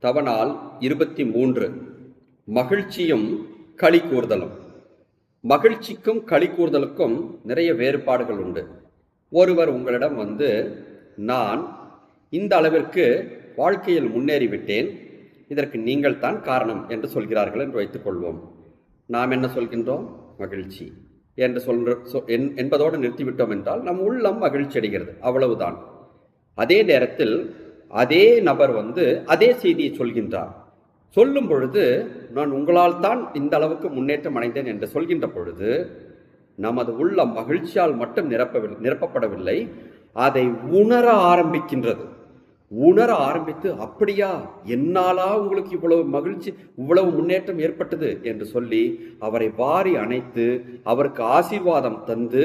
தவனால் இருபத்தி மூன்று. மகிழ்ச்சியும் களி கூறுதலும் மகிழ்ச்சிக்கும் களி கூறுதலுக்கும் நிறைய வேறுபாடுகள் உண்டு. ஒருவர் உங்களிடம் வந்து நான் இந்த அளவிற்கு வாழ்க்கையில் முன்னேறிவிட்டேன். இதற்கு நீங்கள் தான் காரணம் என்று சொல்கிறார்கள் என்று வைத்துக்கொள்வோம் நாம் என்ன சொல்கின்றோம்? மகிழ்ச்சி. என்று சொல்ற சொ- என்- என்பதோடு நிறுத்திவிட்டோம் என்றால் நம் உள்ளம் மகிழ்ச்சி அடைகிறது அவ்வளவுதான். அதே நேரத்தில் அதே நபர் வந்து அதே செய்தியை சொல்கின்றார். சொல்லும் பொழுது நான் உங்களால் தான் இந்த அளவுக்கு முன்னேற்றம் அடைந்தேன் என்று சொல்கின்ற பொழுது நமது உள்ளம் மகிழ்ச்சியால் மட்டும் நிரப்பவில்லை நிரப்பப்படவில்லை அதை உணர ஆரம்பிக்கின்றது. உணர ஆரம்பித்து அப்படியா என்னாலா உங்களுக்கு இவ்வளவு மகிழ்ச்சி இவ்வளவு முன்னேற்றம் ஏற்பட்டது? என்று சொல்லி அவரை வாரி அணைத்து அவருக்கு ஆசீர்வாதம் தந்து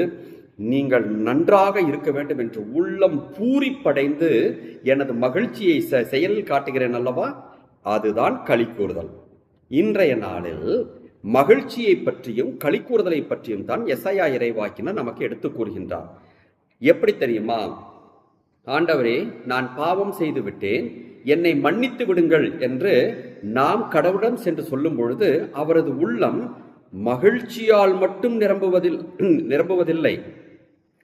நீங்கள் நன்றாக இருக்க வேண்டும் என்று உள்ளம் பூரிப்படைந்து எனது மகிழ்ச்சியை செயலில் காட்டுகிறேன் அல்லவா? அதுதான் களி கூறுதல் இன்றைய நாளில் மகிழ்ச்சியை பற்றியும் களி கூறுதலை பற்றியும் தான் எஸ்ஐயா இறைவாக்கினர் நமக்கு எடுத்துக் கூறுகின்றார். எப்படி தெரியுமா? ஆண்டவரே நான் பாவம் செய்து விட்டேன். என்னை மன்னித்து விடுங்கள் என்று நாம் கடவுளிடம் சென்று சொல்லும் பொழுது அவரது உள்ளம் மகிழ்ச்சியால் மட்டும் நிரம்புவதில் நிரம்புவதில்லை.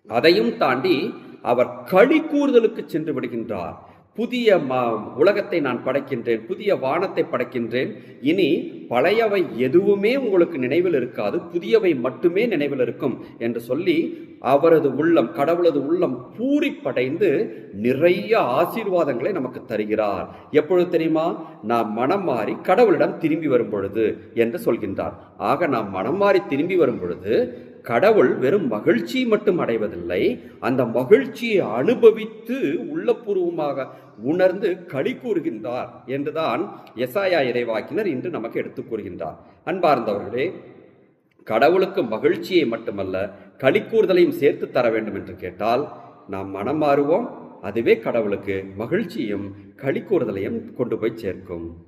அதையும் தாண்டி அவர் களி கூறுதலுக்கு சென்று விடுகின்றார். புதிய ம உலகத்தை நான் படைக்கின்றேன் புதிய வானத்தை படைக்கின்றேன். இனி பழையவை எதுவுமே உங்களுக்கு நினைவில் இருக்காது புதியவை மட்டுமே நினைவில் இருக்கும் என்று சொல்லி அவரது உள்ளம் கடவுளது உள்ளம் பூரிப்படைந்து நிறைய ஆசீர்வாதங்களை நமக்கு தருகிறார். எப்பொழுது தெரியுமா? நாம் மனம் மாறி கடவுளிடம் திரும்பி வரும் பொழுது என்று சொல்கின்றார். ஆக நாம் மனம் மாறி திரும்பி வரும் பொழுது கடவுள் வெறும் மகிழ்ச்சி மட்டும் அடைவதில்லை அந்த மகிழ்ச்சியை அனுபவித்து உள்ளபூர்வமாக உணர்ந்து களி கூறுகின்றார் என்றுதான் எசாயா இறைவாக்கினர் இன்று நமக்கு எடுத்துக் கூறுகின்றார். அன்பார்ந்தவர்களே கடவுளுக்கு மகிழ்ச்சியை மட்டுமல்ல களி கூறுதலையும் சேர்த்து தர வேண்டும் என்று கேட்டால் நாம் மனம் மாறுவோம் அதுவே கடவுளுக்கு மகிழ்ச்சியும் களி கூறுதலையும் கொண்டு போய் சேர்க்கும்.